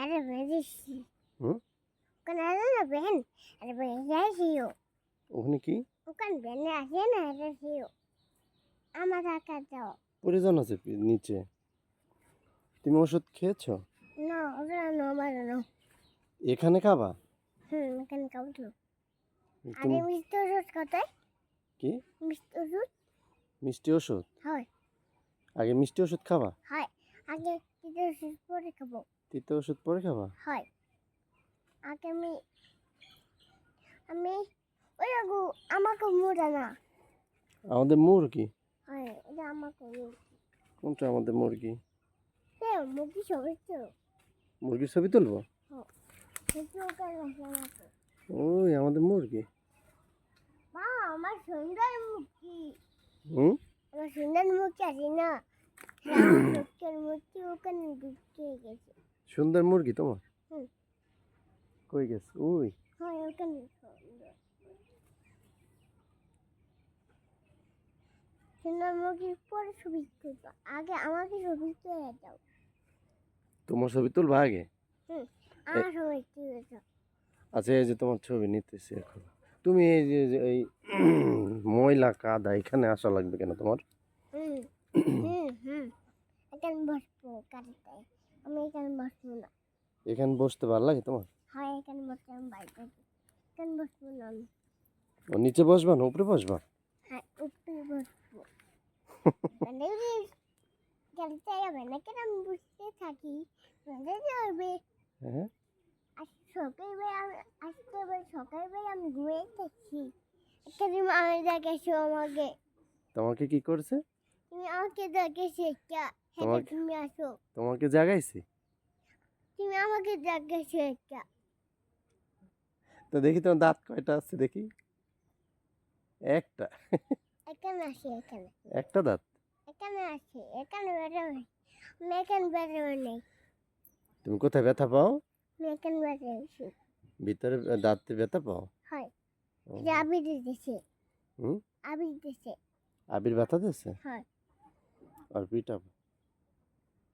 আরে বেরিয়েছি হুম? ওখানে আছে না বেন? আরে বেরিয়েছিও ওখানে কি? ওখানে বেনে আছে না এটা ছিল আমার টাকা দাও পরিজন আছে নিচে? তুমি ওষুধ খেয়েছো? না ওটা না আমার না। এখানে খাবা? হুম এখানে কাউকে আগে তুমি মিষ্টি ওষুধ কোথায়? কি? মিষ্টি ওষুধ? মিষ্টি ওষুধ? হয়। আগে মিষ্টি ওষুধ খাবা? হয়। আগে কিছু ওষুধ পরে খাব। তিতে ওষুধ পরে খাবা? হয়। আগে আমি আমি ওই আগু আমাকে মোড়া না আমাদের মুরগি হয় এটা আমাকে কোনটা আমাদের মুরগি হ্যাঁ মুখি সবাই তো। মুরগির ছবি তুলবো? ওই আমাদের মুরগি। মা আমার সুন্দর মুখি হুম আমার সুন্দর মুখি আছে না চোখের মুখি ওখানে ঢুকিয়ে গেছে সুন্দর মুরগি তোমার? কই গেছে? ওই সুন্দর সুন্দর পরে ছবি তুলবো। আগে আমাকে ছবি তুলে দাও। তোমার ছবি তুলবা আগে? আমার ছবি তুলে দাও। আচ্ছা এই যে তোমার ছবি নিতেছি এখন। তুমি এই যে এই ময়লা কাদা এখানে আসা লাগবে কেন তোমার? হুম হুম হুম। এখানে বসবো গাড়িতে। আমি এখানে বসবো না। এখানে বসতে ভালো লাগে তোমার? হয় এখানে বসতে আমি বাড়িতে। এখানে বসবো না আমি। ও নিচে বসবা না উপরে বসবা? হ্যাঁ উপরে বসবো। মানে গাড়িতে যাবে না কেন আমি বসতে থাকি? মানে যাবে। হ্যাঁ। আর সকালবেলা হবে সকালবেলা আমি ঘুরে এখানে আমি দেখেছ আমাকে তোমাকে কি করছে? তুমি আমাকে দেখেছ একটা তোমাকে- তুমি আসো। তোমাকে জাগাইছে? তুমি আমাকে দেখেছ একটা। তো দেখি তোমার দাঁত কয়টা আছে দেখি। একটা। এখানে আসে এখানে। একটা দাঁত? এখানে আছে এখানে বেরোবে আমি এখানে বেরোবে নেই। তুমি কোথায় ব্যথা পাও? এখানে বেরোবেছি ভিতরে দাঁতে ব্যথা পাও? হয়। আবির দিতেছে হুম? আবির দিতেছে আবির ব্যথা দিচ্ছে হয়। আর পিটা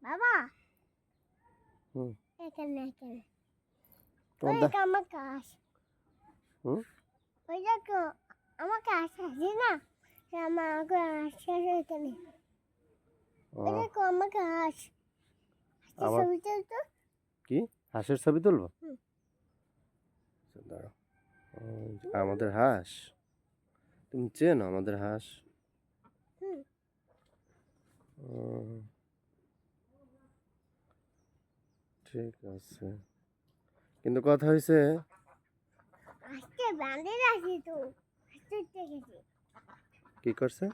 বাবা। হুম। এখানে এখানে। ওই আমাকে আস হুম? ওই দেখো আমাকে আসে আছে না? এখানে ওই দেখো আমার- ছবি তো কি? হাঁসের ছবি তুলবো? দাঁড়াও। আমাদের হাঁস। তুমি চেনো আমাদের হাঁস হুম ও, ঠিক আছে। কিন্তু কথা হয়েছে আজকে বান্ধে আসি তো কি করছে?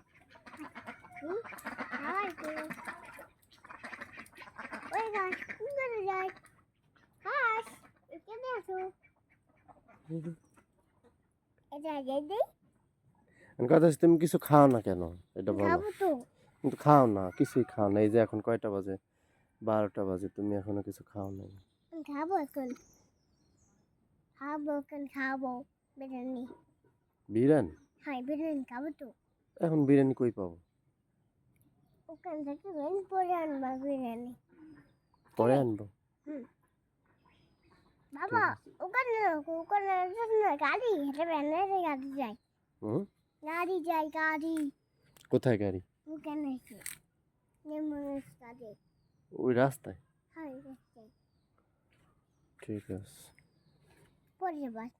কথা তুমি কিছু খাও না কেন? এটা বলো। কিন্তু খাও না কিছুই খাও না। এই যে এখন কয়টা বাজে? বারোটা বাজে তুমি এখনও কিছু খাও নাই খাব এখন। খাব এখন খাব। বিরিয়ানি। বিরিয়ানি? হ্যাঁ বিরিয়ানি খাব তো। এখন বিরিয়ানি কই পাবো? ওখান থেকে বেন পরে আনবা বিরিয়ানি। পরে আনব? বাবা ওখানে ওখানে গাড়ি হেঁটে ব্যানারে গাড়ি যায়। হুম? গাড়ি যায় গাড়ি। কোথায় গাড়ি? ওখানে গাড়ি। ওই রাস্তায়? হ্যাঁ ঠিক আছে। পরে বাস